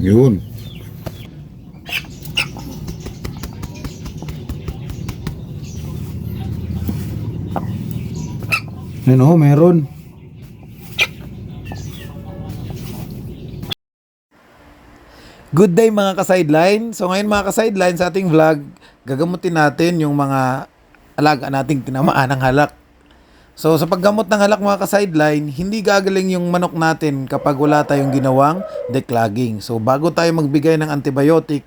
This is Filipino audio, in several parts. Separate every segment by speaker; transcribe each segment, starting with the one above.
Speaker 1: Yun. Yan oh, meron. Good day mga ka-sideline. So ngayon mga ka-sideline sa ating vlog, gagamutin natin yung mga alaga nating tinamaan ng halak. So sa paggamot ng halak mga ka-sideline, hindi gagaling yung manok natin kapag wala tayong ginawang declogging. So bago tayo magbigay ng antibiotic,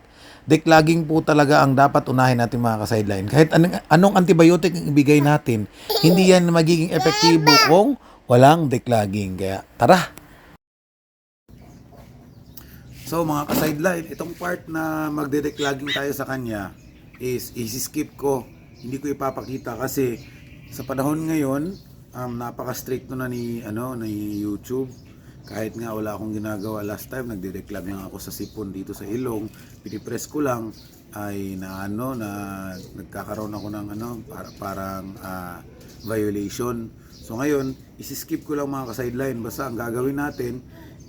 Speaker 1: declogging po talaga ang dapat unahin natin mga ka-sideline. Kahit anong, anong antibiotic ang ibigay natin, hindi yan magiging epektibo kung walang declogging. Kaya tara! So mga ka-sideline, itong part na magde-declogging tayo sa kanya is isi-skip ko. Hindi ko ipapakita kasi sa panahon ngayon, um, napaka-strict na ni ano ni YouTube. Kahit nga wala akong ginagawa last time, nagde-declog lang ako sa sipon dito sa ilong. Pinipress ko lang ay na ano na nagkakaroon ako ng ano para, parang ah, violation. So ngayon, isi-skip ko lang mga ka-sideline. Basta ang gagawin natin,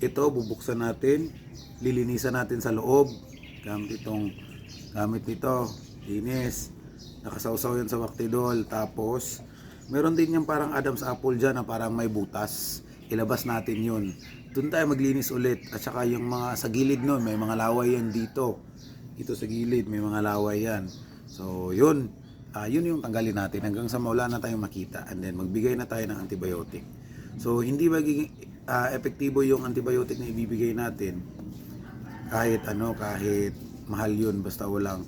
Speaker 1: ito bubuksan natin, lilinisan natin sa loob gamit itong gamit nito linis nakasawsaw yan sa waktidol tapos meron din yung parang Adam's apple dyan na parang may butas. Ilabas natin yun. Doon tayo maglinis ulit. At saka yung mga sa gilid nun may mga laway yan dito. Ito sa gilid may mga laway yan. So yun. Ah yun yung tanggalin natin. Hanggang sa mawala na tayong makita. And then magbigay na tayo ng antibiotic. So hindi magiging ah, epektibo yung antibiotic na ibibigay natin. Kahit ano, kahit mahal yun, basta walang,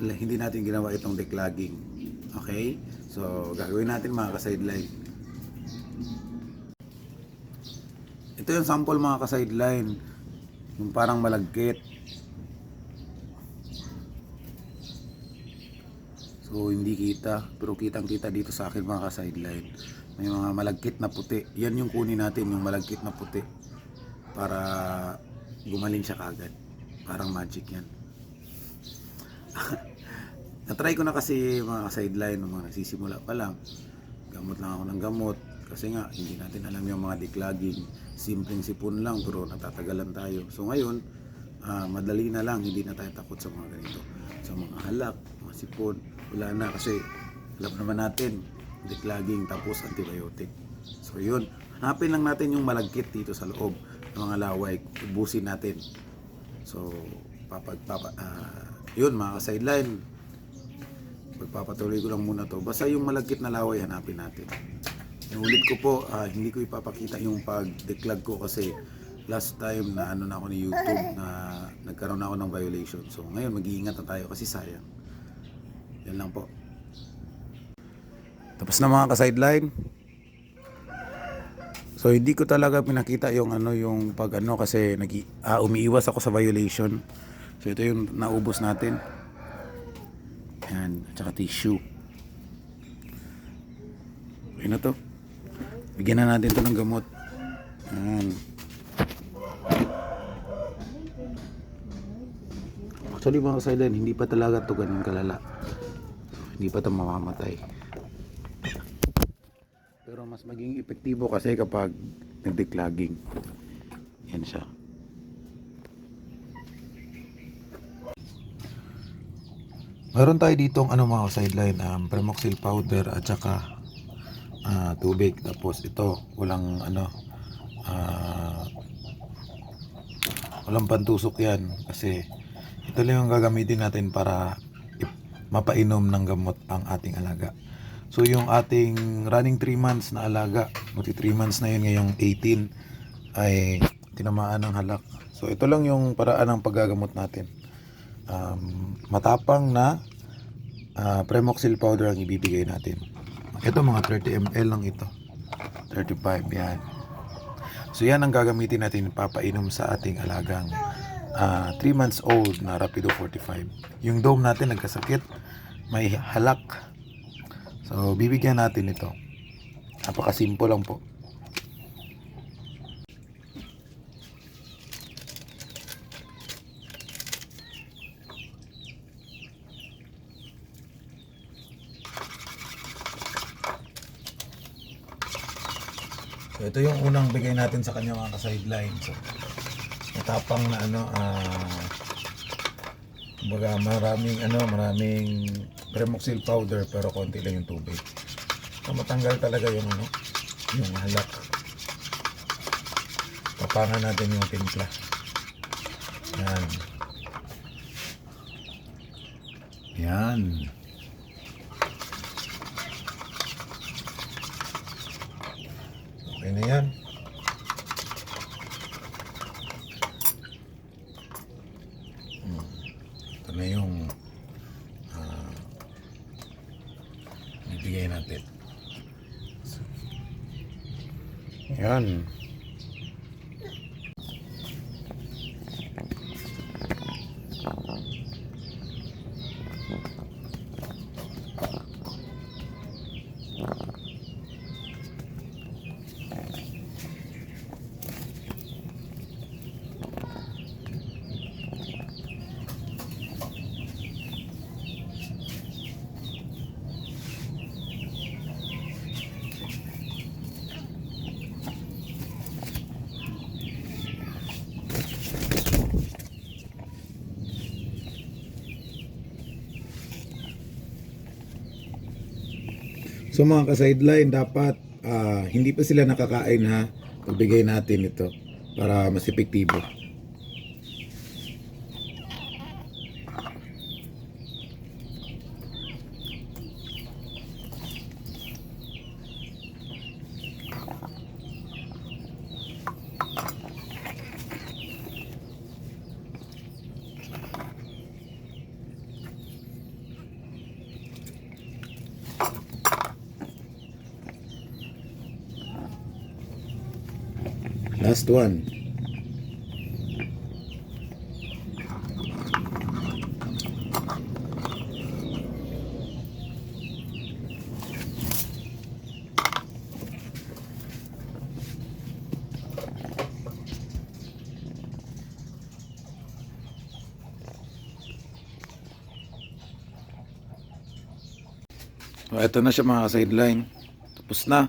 Speaker 1: wala, hindi natin ginawa itong declogging. Okay? So, gagawin natin mga ka-sideline. Ito yung sample mga ka-sideline. Yung parang malagkit. So, hindi kita. Pero kitang kita dito sa akin mga ka-sideline. May mga malagkit na puti. Yan yung kunin natin, yung malagkit na puti. Para gumaling siya kagad. Parang magic yan. Na-try ko na kasi mga sideline mga nagsisimula pa lang. Gamot lang ako ng gamot. Kasi nga, hindi natin alam yung mga declogging. Simpleng sipon lang, pero natatagalan tayo. So ngayon, ah, madali na lang. Hindi na tayo takot sa mga ganito. Sa mga halak, mga sipon. Wala na kasi alam naman natin, declogging tapos antibiotic. So yun, hanapin lang natin yung malagkit dito sa loob ng mga laway. Ubusin natin. So, papag, papa, ah, yun mga sideline. Pagpapatuloy ko lang muna to. Basta yung malagkit na laway, hanapin natin. Inulit ko po, ah, hindi ko ipapakita yung pag-declag ko kasi last time na ano na ako ni YouTube na nagkaroon ako ng violation. So ngayon mag-iingat na tayo kasi sayang. Yan lang po. Tapos na mga ka-sideline. So hindi ko talaga pinakita yung ano yung pag ano kasi nag ah, umiiwas ako sa violation. So ito yung naubos natin. Yan, at saka tissue. Okay na to. Bigyan na natin to ng gamot. Yan. Actually mga silent, hindi pa talaga to ganun kalala. Hindi pa to mamamatay. Pero mas maging epektibo kasi kapag nagdeclogging. Yan siya. Meron tayo ditong ano mga sideline, um, Premoxil powder at saka ah, tubig. Tapos ito, walang ano, ah, walang pantusok yan kasi ito lang yung gagamitin natin para mapainom ng gamot ang ating alaga. So yung ating running 3 months na alaga, buti 3 months na yun ngayong 18 ay tinamaan ng halak. So ito lang yung paraan ng paggagamot natin. Um, matapang na ah, Premoxil powder ang ibibigay natin. Ito mga 30 ml lang ito. 35 yan. So yan ang gagamitin natin papainom sa ating alagang 3 months old na Rapido 45. Yung dome natin nagkasakit, may halak. So bibigyan natin ito. Napakasimple lang po. So ito yung unang bigay natin sa kanya mga ka-sideline. So, matapang na ano, ah, kumbaga maraming ano, maraming Premoxil powder pero konti lang yung tubig. So matanggal talaga yung ano, yung halak. Tapangan natin yung timpla. Yan. Yan. Okay yan. Hmm. Ito na yung ah, bibigay natin. Yan. So mga ka-sideline, dapat ah, hindi pa sila nakakain ha. Pagbigay natin ito para mas epektibo. Last one. O, eto na siya mga sideline. Tapos na.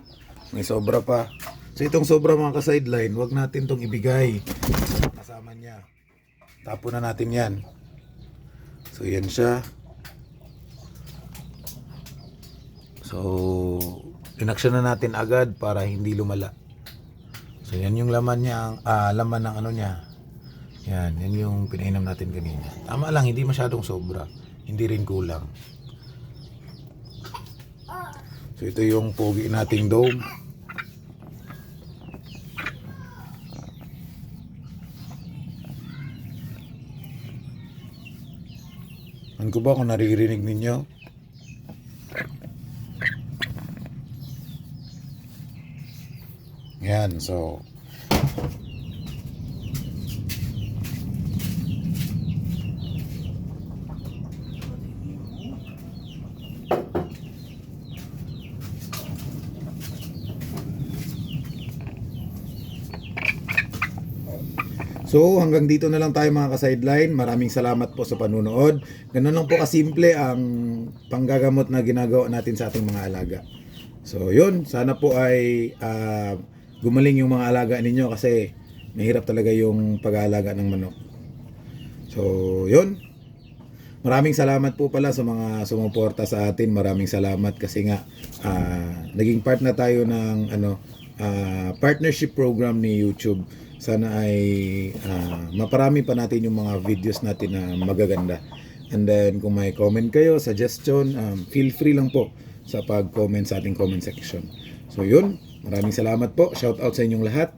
Speaker 1: May sobra pa. So itong sobra mga ka-sideline, wag natin tong ibigay sa kasama niya. Tapo na natin yan. So yan siya. So inaksyon na natin agad para hindi lumala. So yan yung laman niya, ang ah, laman ng ano niya. Yan, yan yung pinainom natin kanina. Tama lang, hindi masyadong sobra. Hindi rin kulang. So ito yung pogi nating dome. Ko ba kung naririnig ninyo? Yan, so So hanggang dito na lang tayo mga ka-sideline. Maraming salamat po sa panunood. Ganun lang po kasimple ang panggagamot na ginagawa natin sa ating mga alaga. So yun, sana po ay ah, gumaling yung mga alaga ninyo kasi mahirap talaga yung pag-aalaga ng manok. So yun, Maraming salamat po pala sa mga sumuporta sa atin. Maraming salamat kasi nga ah, naging part na tayo ng ano ah, partnership program ni YouTube. Sana ay ah, maparami pa natin yung mga videos natin na magaganda. And then kung may comment kayo, suggestion, um, feel free lang po sa pag-comment sa ating comment section. So yun, maraming salamat po. Shout out sa inyong lahat.